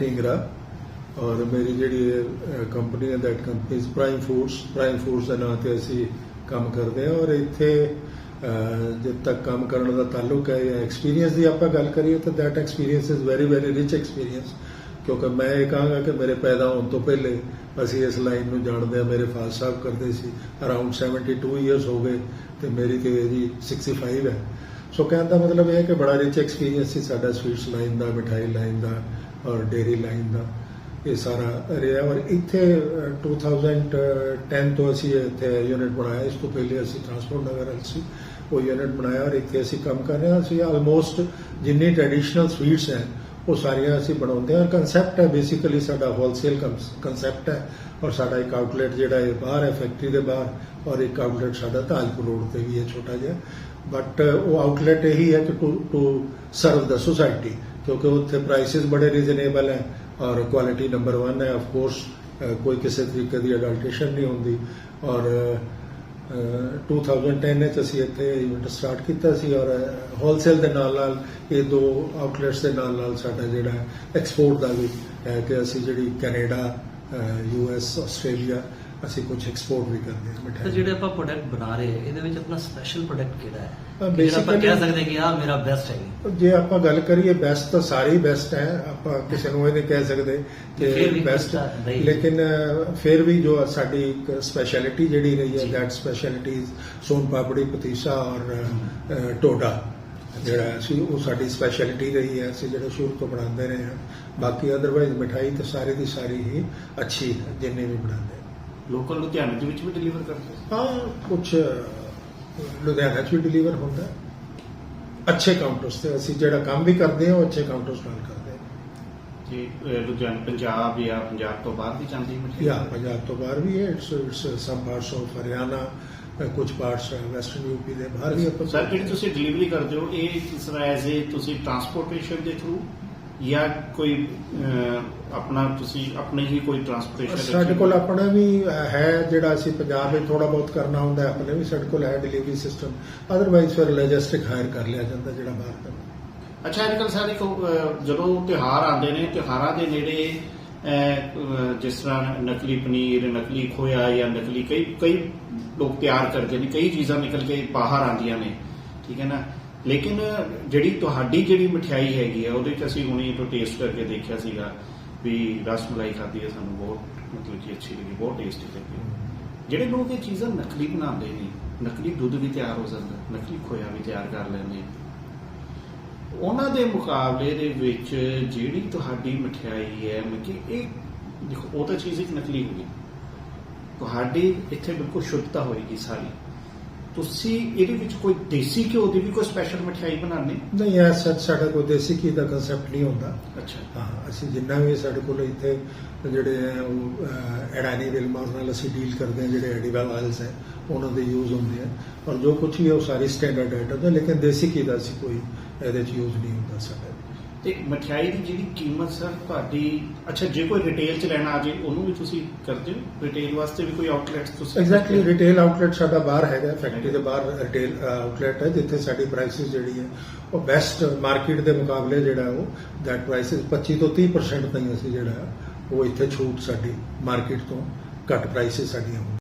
ਢੀਂਗਰਾ ਔਰ ਮੇਰੀ ਜਿਹੜੀ ਕੰਪਨੀ ਹੈ that company is Prime Foods Prime Foods ਦੇ ਨਾਂ ਤੇ ਅਸੀਂ ਕੰਮ ਕਰਦੇ ਹਾਂ ਔਰ ਇੱਥੇ ਜਦ ਤੱਕ ਕੰਮ ਕਰਨ ਦਾ ਤਾਲੁਕ ਹੈ ਜਾਂ ਐਕਸਪੀਰੀਅੰਸ ਦੀ ਆਪਾਂ ਗੱਲ ਕਰੀਏ ਤਾਂ that experience is very very rich experience ਕਿਉਂਕਿ ਮੈਂ ਇਹ ਕਹਾਂਗਾ ਕਿ ਮੇਰੇ ਪੈਦਾ ਹੋਣ ਤੋਂ ਪਹਿਲੇ ਅਸੀਂ ਇਸ ਲਾਈਨ ਨੂੰ ਜਾਣਦੇ ਹਾਂ। ਮੇਰੇ ਫਾਦਰ ਸਾਹਿਬ ਕਰਦੇ ਸੀ ਅਰਾਊਂਡ 72 ਇਅਰਸ ਹੋ ਗਏ ਤੇ ਮੇਰੀ ਤੇ ਜੀ 65 ਹੈ। ਸੋ ਕਹਿਣ ਦਾ ਮਤਲਬ ਇਹ ਹੈ ਕਿ ਬੜਾ ਰਿਚ ਐਕਸਪੀਰੀਅੰਸ ਸੀ ਸਾਡਾ ਸਵੀਟਸ ਲਾਈਨ ਦਾ, ਮਿਠਾਈ ਲਾਈਨ ਦਾ ਔਰ ਡੇਰੀ ਲਾਈਨ ਦਾ ਇਹ ਸਾਰਾ ਰਿਹਾ ਔਰ ਇੱਥੇ ਅਹ, 2010 ਤੋਂ ਅਸੀਂ ਇੱਥੇ ਯੂਨਿਟ ਬਣਾਇਆ। ਇਸ ਤੋਂ ਪਹਿਲੇ ਅਸੀਂ ਟਰਾਂਸਪੋਰਟ ਨਗਰ ਸੀ ਉਹ ਯੂਨਿਟ ਬਣਾਇਆ ਔਰ ਇੱਥੇ ਅਸੀਂ ਕੰਮ ਕਰ ਰਹੇ ਹਾਂ। ਅਸੀਂ ਆਲਮੋਸਟ ਜਿੰਨੀ ਟ੍ਰੈਡੀਸ਼ਨਲ ਸਵੀਟਸ ਹੈ ਉਹ ਸਾਰੀਆਂ ਅਸੀਂ ਬਣਾਉਂਦੇ ਹਾਂ। ਔਰ ਕਨਸੈਪਟ ਹੈ ਬੇਸਿਕਲੀ ਸਾਡਾ ਹੋਲਸੇਲ ਕਨਸੈਪਟ ਹੈ ਔਰ ਸਾਡਾ ਇੱਕ ਆਊਟਲੈਟ ਜਿਹੜਾ ਹੈ ਬਾਹਰ ਹੈ ਫੈਕਟਰੀ ਦੇ ਬਾਹਰ ਔਰ ਇੱਕ ਆਊਟਲੈਟ ਸਾਡਾ ਤਾਜਪੁਰ ਰੋਡ ਤੇ ਵੀ ਹੈ ਛੋਟਾ ਜਿਹਾ। ਬਟ ਉਹ ਆਊਟਲੈਟ ਇਹੀ ਹੈ ਕਿ ਟੂ ਟੂ ਸਰਵ ਦਾ ਸੋਸਾਇਟੀ ਕਿਉਂਕਿ ਉੱਥੇ ਪ੍ਰਾਈਸਿਸ ਬੜੇ ਰੀਜ਼ਨੇਬਲ ਹੈ ਔਰ ਕੁਆਲਿਟੀ ਨੰਬਰ 1 ਹੈ ਆਫ ਕੋਰਸ ਕੋਈ ਕਿਸੇ ਤਰੀਕੇ ਦੀ ਅਡਲਟੇਸ਼ਨ ਨਹੀਂ ਹੁੰਦੀ ਔਰ ਅਹ, 2010 ਵਿੱਚ ਅਸੀਂ ਇੱਥੇ ਇਵੈਂਟ ਸਟਾਰਟ ਕੀਤਾ ਸੀ ਔਰ ਹੋਲਸੇਲ ਦੇ ਨਾਲ ਨਾਲ ਇਹ ਦੋ ਆਊਟਲੈਟਸ ਦੇ ਨਾਲ ਨਾਲ ਸਾਡਾ ਜਿਹੜਾ ਐਕਸਪੋਰਟ ਦਾ ਵੀ ਹੈ ਕਿ ਅਸੀਂ ਜਿਹੜੀ ਕੈਨੇਡਾ ਯੂ ਐਸ ਆਸਟ੍ਰੇਲੀਆ ਅਸੀਂ ਕੁਝ ਐਕਸਪੋਰਟ ਵੀ ਕਰਦੇ ਹਾਂ ਤਾਂ ਮਿਠਾਈ ਜਿਹੜੇ ਆਪਾਂ ਪ੍ਰੋਡਕਟ ਬਣਾ ਰਹੇ ਹਾਂ, ਇਹਦੇ ਵਿੱਚ ਆਪਣਾ ਸਪੈਸ਼ਲ ਪ੍ਰੋਡਕਟ ਕਿਹੜਾ ਹੈ ਹਾਂ, ਜਿਹੜਾ ਆਪਾਂ basically- ਕਹਿ ਸਕਦੇ ਕਿ ਆਹ ਮੇਰਾ ਬੈਸਟ ਹੈ ਜੇ ਆਪਾਂ ਗੱਲ ਕਰੀਏ ਬੈਸਟ ਤਾਂ ਸਾਰੇ ਹੀ ਬੈਸਟ ਹੈ ਆਪਾਂ ਕਿਸੇ ਨੂੰ ਇਹ ਨਹੀਂ ਕਹਿ ਸਕਦੇ ਫਿਰ ਕਿ ਵੀ ਬੈਸਟ ਕੁਛ ਤਾਂ ਨਹੀਂ। ਲੇਕਿਨ ਅਹ, ਫਿਰ ਵੀ ਜੋ ਸਾਡੀ ਇੱਕ ਸਪੈਸ਼ਲਿਟੀ ਜਿਹੜੀ ਰਹੀ ਹੈ ਜੀ। ਦੈਟ ਸਪੈਸ਼ਲਿਟੀ ਸੋਨ ਪਾਪੜੀ ਪਤੀਸਾ ਔਰ ਅਹ, ਟੋਡਾ ਜਿਹੜਾ ਅਸੀਂ ਉਹ ਸਾਡੀ ਸਪੈਸ਼ਲਿਟੀ ਰਹੀ ਹੈ ਅਸੀਂ ਜਿਹੜਾ ਸ਼ੁਰੂ ਤੋਂ ਬਣਾਉਂਦੇ ਰਹੇ ਹਾਂ ਬਾਕੀ ਅਦਰਵਾਈਜ਼ ਮਿਠਾਈ ਤਾਂ ਸਾਰੀ ਦੀ ਸਾਰੀ ਹੀ ਅੱਛੀ ਹੈ ਜਿੰਨੇ ਵੀ ਬਣਾਉਂਦੇ ਹਾਂ। ਲੋਕਲ ਲੁਧਿਆਣੇ ਦੇ ਵਿੱਚ ਵੀ ਡਿਲੀਵਰ ਕਰਦੇ ਹੋ? ਕੁਝ ਲੁਧਿਆਣਾ ਚ ਵੀ ਡਿਲੀਵਰ ਹੁੰਦਾ ਹੈ। ਅੱਛੇ ਕਾਊਂਟਰਸ ਤੇ ਅਸੀਂ ਜਿਹੜਾ ਕੰਮ ਵੀ ਕਰਦੇ ਹਾਂ ਉਹ ਅੱਛੇ ਕਾਊਂਟਰਸ ਨਾਲ ਕਰਦੇ ਅਹ, ਲੁਧਿਆਣੇ ਪੰਜਾਬ ਜਾਂ ਪੰਜਾਬ ਤੋਂ ਬਾਹਰ ਵੀ ਜਾਂਦੀ ਹੈ ਮਠਿਆਈ? ਜਾਂ ਪੰਜਾਬ ਤੋਂ ਬਾਹਰ ਵੀ ਹੈ it's it's some parts of Haryana ਕੁਝ ਪਾਰਟਸ ਵੈਸਟਰਨ ਯੂਪੀ ਦੇ ਬਾਹਰ ਵੀ ਆਪਾਂ ਸਰ ਜਿਹੜੀ ਤੁਸੀਂ ਡਿਲੀਵਰੀ ਕਰਦੇ ਹੋ ਇਹ ਕਿਸ ਤਰ੍ਹਾਂ ਐਜ਼ ਤੁਸੀਂ ਟਰਾਂਸਪੋਰਟੇਸ਼ਨ ਦੇ ਥਰੂ ਜਾਂ ਕੋਈ ਅਹ, ਆਪਣਾ ਤੁਸੀਂ ਆਪਣੇ ਹੀ ਕੋਈ ਟਰਾਂਸਪੋਰਟੇਸ਼ਨ ਸਾਡੇ ਕੋਲ ਆਪਣਾ ਵੀ ਹੈ ਜਿਹੜਾ ਅਸੀਂ ਪੰਜਾਬ ਵਿੱਚ ਥੋੜਾ ਬਹੁਤ ਕਰਨਾ ਹੁੰਦਾ ਹੈ ਆਪਣੇ ਵੀ ਸਾਡੇ ਕੋਲ ਹੈ ਡਿਲੀਵਰੀ ਸਿਸਟਮ ਅਦਰਵਾਈਜ਼ ਫਿਰ ਲੌਜਿਸਟਿਕ ਹਾਇਰ ਕਰ ਲਿਆ ਜਾਂਦਾ ਜਿਹੜਾ ਬਾਹਰ ਕਰਨਾ ਅੱਛਾ ਅੱਜ ਕੱਲ੍ਹ ਸਾਰੇ ਜਦੋਂ ਤਿਉਹਾਰ ਆਉਂਦੇ ਨੇ ਤਿਉਹਾਰਾਂ ਦੇ ਨੇੜੇ ਅਹ, ਅਹ, ਜਿਸ ਤਰ੍ਹਾਂ ਨਕਲੀ ਪਨੀਰ ਨਕਲੀ ਖੋਇਆ ਜਾਂ ਨਕਲੀ ਕਈ ਕਈ ਲੋਕ ਤਿਆਰ ਕਰਦੇ ਨੇ ਕਈ ਚੀਜ਼ਾਂ ਨਿਕਲ ਕੇ ਬਾਹਰ ਆਉਂਦੀਆਂ ਨੇ ਠੀਕ ਹੈ ਨਾ? ਲੇਕਿਨ ਜਿਹੜੀ ਤੁਹਾਡੀ ਜਿਹੜੀ ਮਠਿਆਈ ਹੈਗੀ ਆ, ਉਹਦੇ ਚ ਅਸੀਂ ਹੁਣੇ ਤੋਂ ਟੇਸਟ ਕਰਕੇ ਦੇਖਿਆ ਸੀਗਾ ਵੀ ਰਸ ਮਲਾਈ ਖਾਧੀ ਹੈ ਸਾਨੂੰ ਬਹੁਤ ਮਤਲਬ ਕਿ ਅੱਛੀ ਲੱਗੀ, ਬਹੁਤ ਟੇਸਟੀ ਲੱਗੀ। ਜਿਹੜੇ ਲੋਕ ਇਹ ਚੀਜ਼ਾਂ ਨਕਲੀ ਬਣਾਉਂਦੇ ਨੇ, ਨਕਲੀ ਦੁੱਧ ਵੀ ਤਿਆਰ ਹੋ ਜਾਂਦਾ, ਨਕਲੀ ਖੋਇਆ ਵੀ ਤਿਆਰ ਕਰ ਲੈਂਦੇ ਉਹਨਾਂ ਦੇ ਮੁਕਾਬਲੇ ਦੇ ਵਿੱਚ ਜਿਹੜੀ ਤੁਹਾਡੀ ਮਠਿਆਈ ਹੈ ਮੈਂ ਕਿ ਇਹ ਦੇਖੋ, ਉਹ ਤਾਂ ਚੀਜ਼ ਇੱਕ ਨਕਲੀ ਹੋਗੀ ਤੁਹਾਡੀ ਇੱਥੇ ਬਿਲਕੁਲ ਸ਼ੁੱਧਤਾ ਹੋਏਗੀ ਸਾਰੀ। ਤੁਸੀਂ ਇਹਦੇ ਵਿੱਚ ਕੋਈ ਦੇਸੀ ਘਿਓ ਦੀ ਵੀ ਕੋਈ ਸਪੈਸ਼ਲ ਮਠਿਆਈ ਬਣਾਉਂਦੇ? ਨਹੀਂ ਐ ਸੱਚ ਸਾਡਾ ਕੋਈ ਦੇਸੀ ਕੀ ਦਾ ਕਨਸੈਪਟ ਨਹੀਂ ਹੁੰਦਾ। ਅੱਛਾ। ਹਾਂ ਅਸੀਂ ਜਿੰਨਾ ਵੀ ਸਾਡੇ ਕੋਲ ਇੱਥੇ ਜਿਹੜੇ ਹੈ ਉਹ ਐਡਾਨੀ ਵਿਲਮਾਰ ਨਾਲ ਅਸੀਂ ਡੀਲ ਕਰਦੇ ਹਾਂ ਜਿਹੜੇ ਐਡੀਵਲ ਆਇਲਸ ਹੈ ਉਹਨਾਂ ਦੇ ਯੂਜ਼ ਹੁੰਦੇ ਆ। ਔਰ ਜੋ ਕੁਝ ਵੀ ਹੈ ਉਹ ਸਾਰੀ ਸਟੈਂਡਰਡ ਆਈਟਮ ਹੈ ਲੇਕਿਨ ਦੇਸੀ ਘੀ ਦਾ ਅਸੀਂ ਕੋਈ ਇਹਦੇ ਚ ਯੂਜ਼ ਨਹੀਂ ਹੁੰਦਾ ਸਾਡਾ। ਤੇ ਮਠਿਆਈ ਦੀ ਜਿਹੜੀ ਕੀਮਤ ਸਰ ਤੁਹਾਡੀ ਅੱਛਾ ਜੇ ਕੋਈ ਰਿਟੇਲ ਚ ਲੈਣਾ ਆ ਜੇ ਉਹਨੂੰ ਵੀ ਤੁਸੀਂ ਕਰਦੇ ਹੋ? ਰਿਟੇਲ ਵਾਸਤੇ ਵੀ ਕੋਈ ਆਊਟਲੈਟਸ ਤੁਸੀਂ ਐਗਜ਼ੈਕਟਲੀ ਰਿਟੇਲ ਆਊਟਲੈਟ ਸਾਡਾ ਬਾਹਰ ਹੈਗਾ ਫੈਕਟਰੀ ਦੇ ਬਾਹਰ ਰਿਟੇਲ ਆਊਟਲੈਟ ਹੈ ਜਿੱਥੇ ਸਾਡੀ ਪ੍ਰਾਈਸਿਸ ਜਿਹੜੀ ਹੈ ਉਹ ਬੈਸਟ ਮਾਰਕੀਟ ਦੇ ਮੁਕਾਬਲੇ ਜਿਹੜਾ ਉਹ ਦੈਟ ਪ੍ਰਾਈਸਿਸ 25 ਤੋਂ 30% ਤਾਈਂ ਅਸੀਂ ਜਿਹੜਾ ਉਹ ਇੱਥੇ ਛੂਟ ਸਾਡੀ ਮਾਰਕੀਟ ਤੋਂ ਘੱਟ ਪ੍ਰਾਈਸਿਸ ਸਾਡੀਆਂ